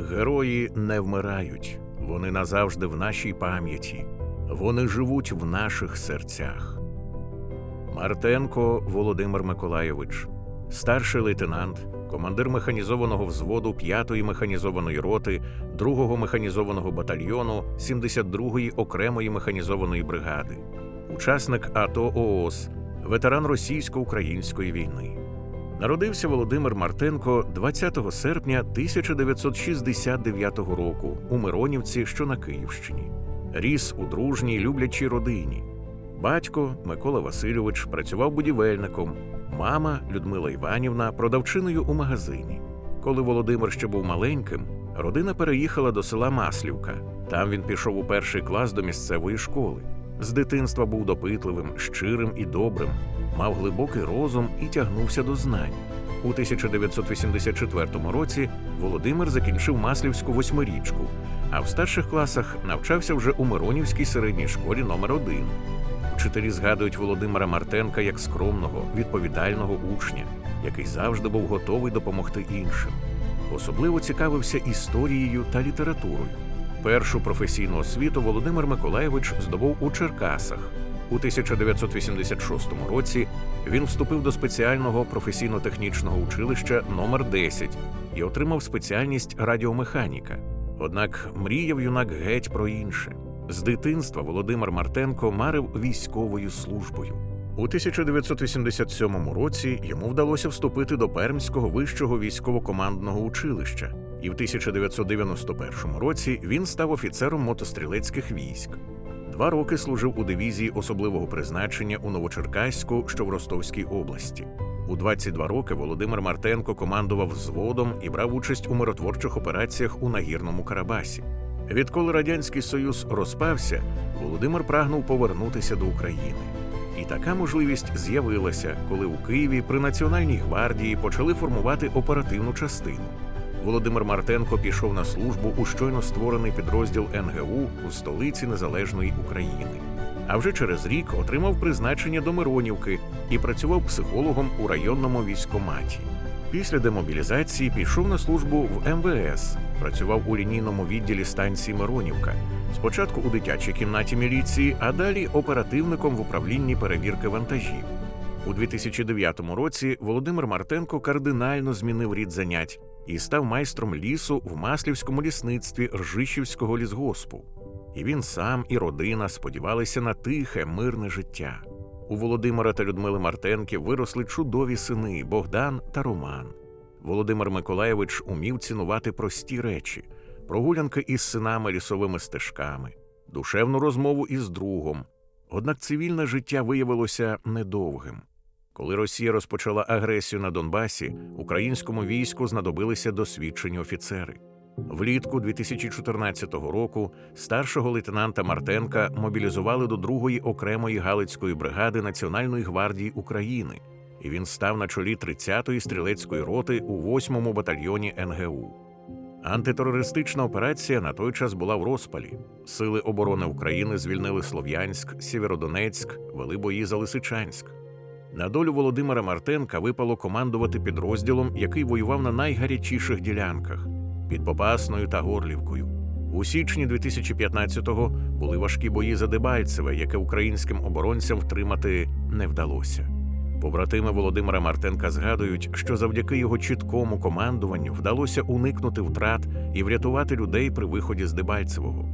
Герої не вмирають, вони назавжди в нашій пам'яті, вони живуть в наших серцях. Мартенко Володимир Миколайович, старший лейтенант, командир механізованого взводу 5-ї механізованої роти 2-го механізованого батальйону 72-ї окремої механізованої бригади, учасник АТО ООС, ветеран російсько-української війни. Народився Володимир Мартенко 20 серпня 1969 року у Миронівці, що на Київщині. Ріс у дружній люблячій родині. Батько Микола Васильович працював будівельником, мама Людмила Іванівна продавчиною у магазині. Коли Володимир ще був маленьким, родина переїхала до села Маслівка. Там він пішов у перший клас до місцевої школи. З дитинства був допитливим, щирим і добрим, мав глибокий розум і тягнувся до знань. У 1984 році Володимир закінчив Маслівську восьмирічку, а в старших класах навчався вже у Миронівській середній школі номер 1 Вчителі згадують Володимира Мартенка як скромного, відповідального учня, який завжди був готовий допомогти іншим. Особливо цікавився історією та літературою. Першу професійну освіту Володимир Миколайович здобув у Черкасах. У 1986 році він вступив до спеціального професійно-технічного училища номер 10 і отримав спеціальність радіомеханіка. Однак мріяв юнак геть про інше. З дитинства Володимир Мартенко марив військовою службою. У 1987 році йому вдалося вступити до Пермського вищого військово-командного училища, і в 1991 році він став офіцером мотострілецьких військ. Два роки служив у дивізії особливого призначення у Новочеркаську, що в Ростовській області. У 22 роки Володимир Мартенко командував взводом і брав участь у миротворчих операціях у нагірному Карабасі. Відколи радянський союз розпався, Володимир прагнув повернутися до України. І така можливість з'явилася, коли у Києві при Національній гвардії почали формувати оперативну частину. Володимир Мартенко пішов на службу у щойно створений підрозділ НГУ у столиці Незалежної України. А вже через рік отримав призначення до Миронівки і працював психологом у районному військоматі. Після демобілізації пішов на службу в МВС, працював у лінійному відділі станції Миронівка. Спочатку у дитячій кімнаті міліції, а далі оперативником в управлінні перевірки вантажів. У 2009 році Володимир Мартенко кардинально змінив рід занять і став майстром лісу в Маслівському лісництві Ржищівського лісгоспу. І він сам і родина сподівалися на тихе, мирне життя. У Володимира та Людмили Мартенків виросли чудові сини Богдан та Роман. Володимир Миколаєвич умів цінувати прості речі, прогулянки із синами лісовими стежками, душевну розмову із другом. Однак цивільне життя виявилося недовгим. Коли Росія розпочала агресію на Донбасі, українському війську знадобилися досвідчені офіцери. Влітку 2014 року старшого лейтенанта Мартенка мобілізували до другої окремої галицької бригади Національної гвардії України, і він став на чолі 30-ї стрілецької роти у 8-му батальйоні НГУ. Антитерористична операція на той час була в розпалі. Сили оборони України звільнили Слов'янськ, Сєвєродонецьк, вели бої за Лисичанськ. На долю Володимира Мартенка випало командувати підрозділом, який воював на найгарячіших ділянках під Попасною та Горлівкою. У січні 2015-го були важкі бої за Дебальцеве, яке українським оборонцям втримати не вдалося. Побратими Володимира Мартенка згадують, що завдяки його чіткому командуванню вдалося уникнути втрат і врятувати людей при виході з Дебальцевого.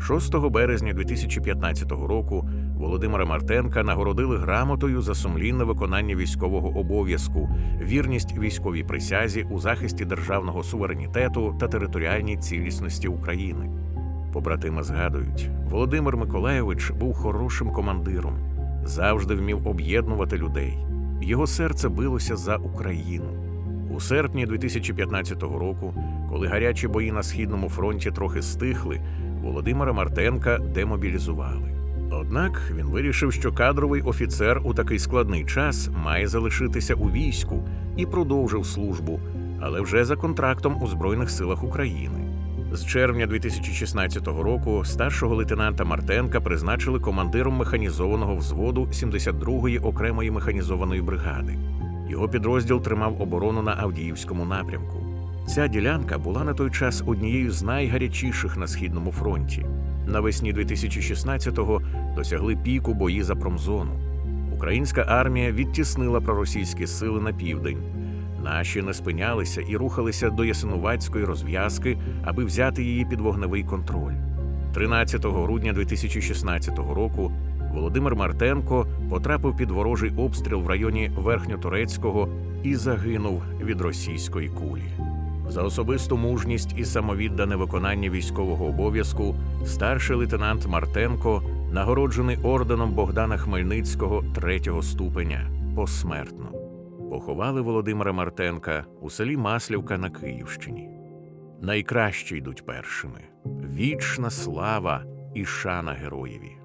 6 березня 2015 року Володимира Мартенка нагородили грамотою за сумлінне виконання військового обов'язку, вірність військовій присязі у захисті державного суверенітету та територіальній цілісності України. Побратими згадують, Володимир Миколайович був хорошим командиром, завжди вмів об'єднувати людей. Його серце билося за Україну. У серпні 2015 року, коли гарячі бої на східному фронті трохи стихли, Володимира Мартенка демобілізували. Однак він вирішив, що кадровий офіцер у такий складний час має залишитися у війську і продовжив службу, але вже за контрактом у Збройних силах України. З червня 2016 року старшого лейтенанта Мартенка призначили командиром механізованого взводу 72-ї окремої механізованої бригади. Його підрозділ тримав оборону на Авдіївському напрямку. Ця ділянка була на той час однією з найгарячіших на східному фронті. Навесні 2016-го досягли піку бої за промзону. Українська армія відтіснила проросійські сили на південь. Наші не спинялися і рухалися до Ясинуватської розв'язки, аби взяти її під вогневий контроль. 13 грудня 2016 року Володимир Мартенко потрапив під ворожий обстріл в районі Верхньоторецького і загинув від російської кулі. За особисту мужність і самовіддане виконання військового обов'язку старший лейтенант Мартенко нагороджений орденом Богдана Хмельницького третього ступеня посмертно. Поховали Володимира Мартенка у селі Маслівка на Київщині. Найкращі йдуть першими. Вічна слава і шана героєві.